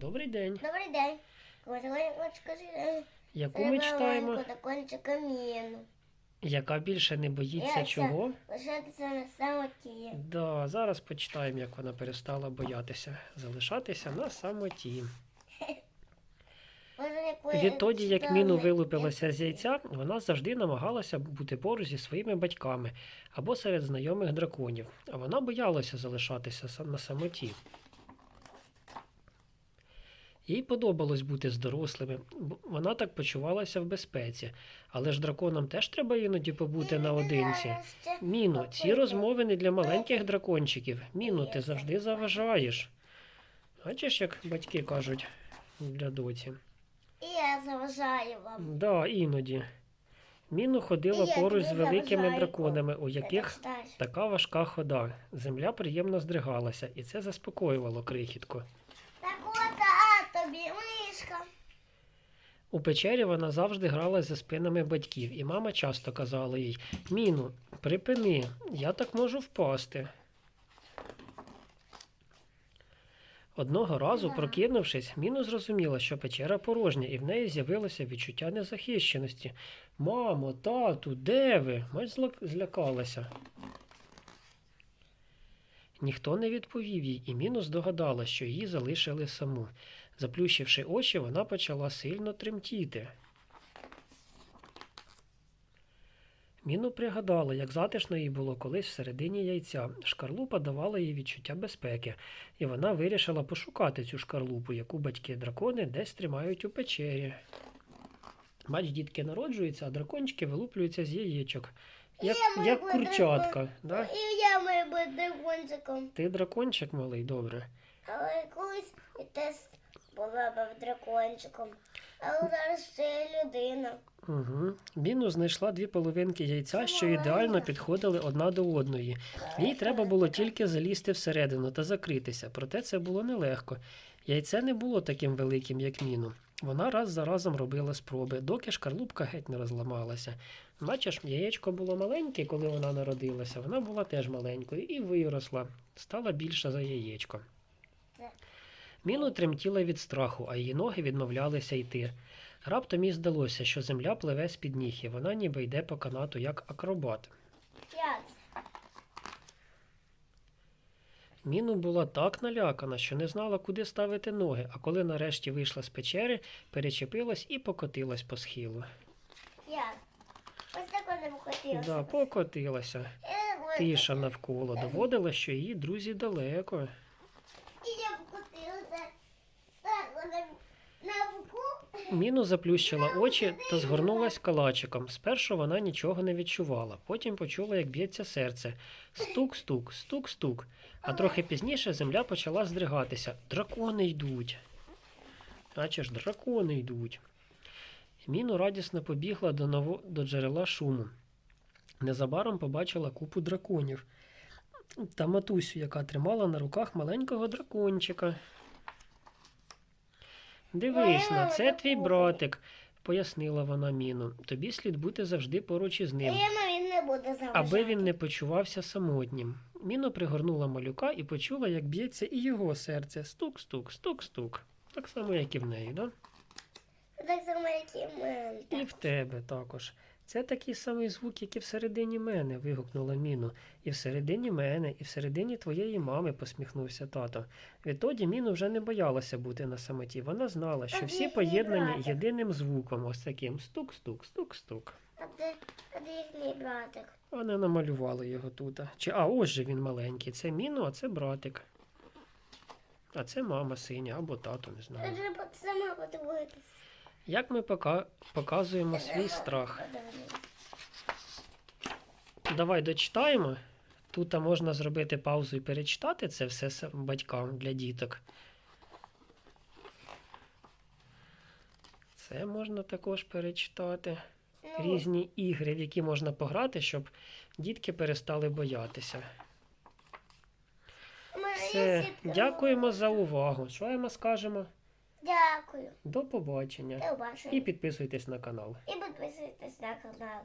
Добрий день. Добрий день. Яку ми читаємо? Яка більше не боїться Я чого? Лишатися на самоті. Да, зараз почитаємо, як вона перестала боятися залишатися на самоті. Відтоді, як міну вилупилася з яйця, вона завжди намагалася бути поруч зі своїми батьками або серед знайомих драконів, а вона боялася залишатися на самоті. Їй подобалось бути з дорослими, вона так почувалася в безпеці, але ж драконам теж треба іноді побути наодинці. Міну, ці розмови не для маленьких дракончиків. Міну, ти завжди заважаєш. Бачиш, як батьки кажуть для доці. І я заважаю вам. Да, іноді. Міну ходила я поруч з великими драконами, у яких така важка хода. Земля приємно здригалася, і це заспокоювало крихітку. Так от, а тобі мишка. У печері вона завжди грала за спинами батьків, і мама часто казала їй: Міну, припини, я так можу впасти. Одного разу, прокинувшись, Міну зрозуміла, що печера порожня, і в неї з'явилося відчуття незахищеності. Мамо, тату, де ви? Мать злякалася. Ніхто не відповів їй, і Міну здогадала, що її залишили саму. Заплющивши очі, вона почала сильно тремтіти. Міну пригадала, як затишно їй було колись всередині яйця. Шкарлупа давала їй відчуття безпеки, і вона вирішила пошукати цю шкарлупу, яку батьки-дракони десь тримають у печері. Бач, дітки народжуються, а дракончики вилуплюються з яєчок, як, Я як курчатка. Да? І я маю бути дракончиком. Ти дракончик малий, добре. Але колись теж була б дракончиком. Але зараз ще я людина. Угу. Міну знайшла дві половинки яйця, що ідеально підходили одна до одної. Їй треба було тільки залізти всередину та закритися, проте це було нелегко. Яйце не було таким великим, як міну. Вона раз за разом робила спроби, доки шкарлупка геть не розламалася. Бачиш, яєчко було маленьке, коли вона народилася, вона була теж маленькою і виросла, стала більша за яєчко. Міну тремтіла від страху, а її ноги відмовлялися йти. Раптом їй здалося, що земля пливе з-під ніг, і вона ніби йде по канату як акробат. Як? Міну була так налякана, що не знала, куди ставити ноги, а коли нарешті вийшла з печери, перечепилась і покотилась по схилу. Я Ось так вона покотилася. Да, покотилася. Тиша навколо доводила, що її друзі далеко. І я б хотілася. Так, вона на боку. Міну заплющила очі та згорнулась калачиком. Спершу вона нічого не відчувала, потім почула, як б'ється серце. Стук-стук, стук-стук. А трохи пізніше земля почала здригатися. Дракони йдуть. Наче ж дракони йдуть. Міну радісно побігла до, ново... до джерела шуму. Незабаром побачила купу драконів та матусю, яка тримала на руках маленького дракончика. Дивись на це твій братик, пояснила вона Міну. Тобі слід бути завжди поруч із ним, він не буде заважати. аби він не почувався самотнім. Міно пригорнула малюка і почула, як б'ється і його серце. Стук-стук, стук-стук. Так само, як і в неї, да? Так само, як і в мене. І в тебе також. Це такий самий звук, як і всередині мене, вигукнула Міну. І всередині мене, і всередині твоєї мами, посміхнувся тато. Відтоді Міну вже не боялася бути на самоті. Вона знала, що всі поєднані єдиним звуком, ось таким стук-стук, стук-стук. Братик? Вони намалювали його тут. Чи, а ось же він маленький. Це Міну, а це братик. А це мама синя або тато, не знаю. Треба сама подивитися. Як ми пока... показуємо свій страх? Давай дочитаємо. Тут можна зробити паузу і перечитати це все батькам для діток. Це можна також перечитати. Ну, Різні ігри, в які можна пограти, щоб дітки перестали боятися. Все, дякуємо за увагу. Що ми скажемо? Дякую. До побачення. До побачення. І підписуйтесь на канал. І підписуйтесь на канал.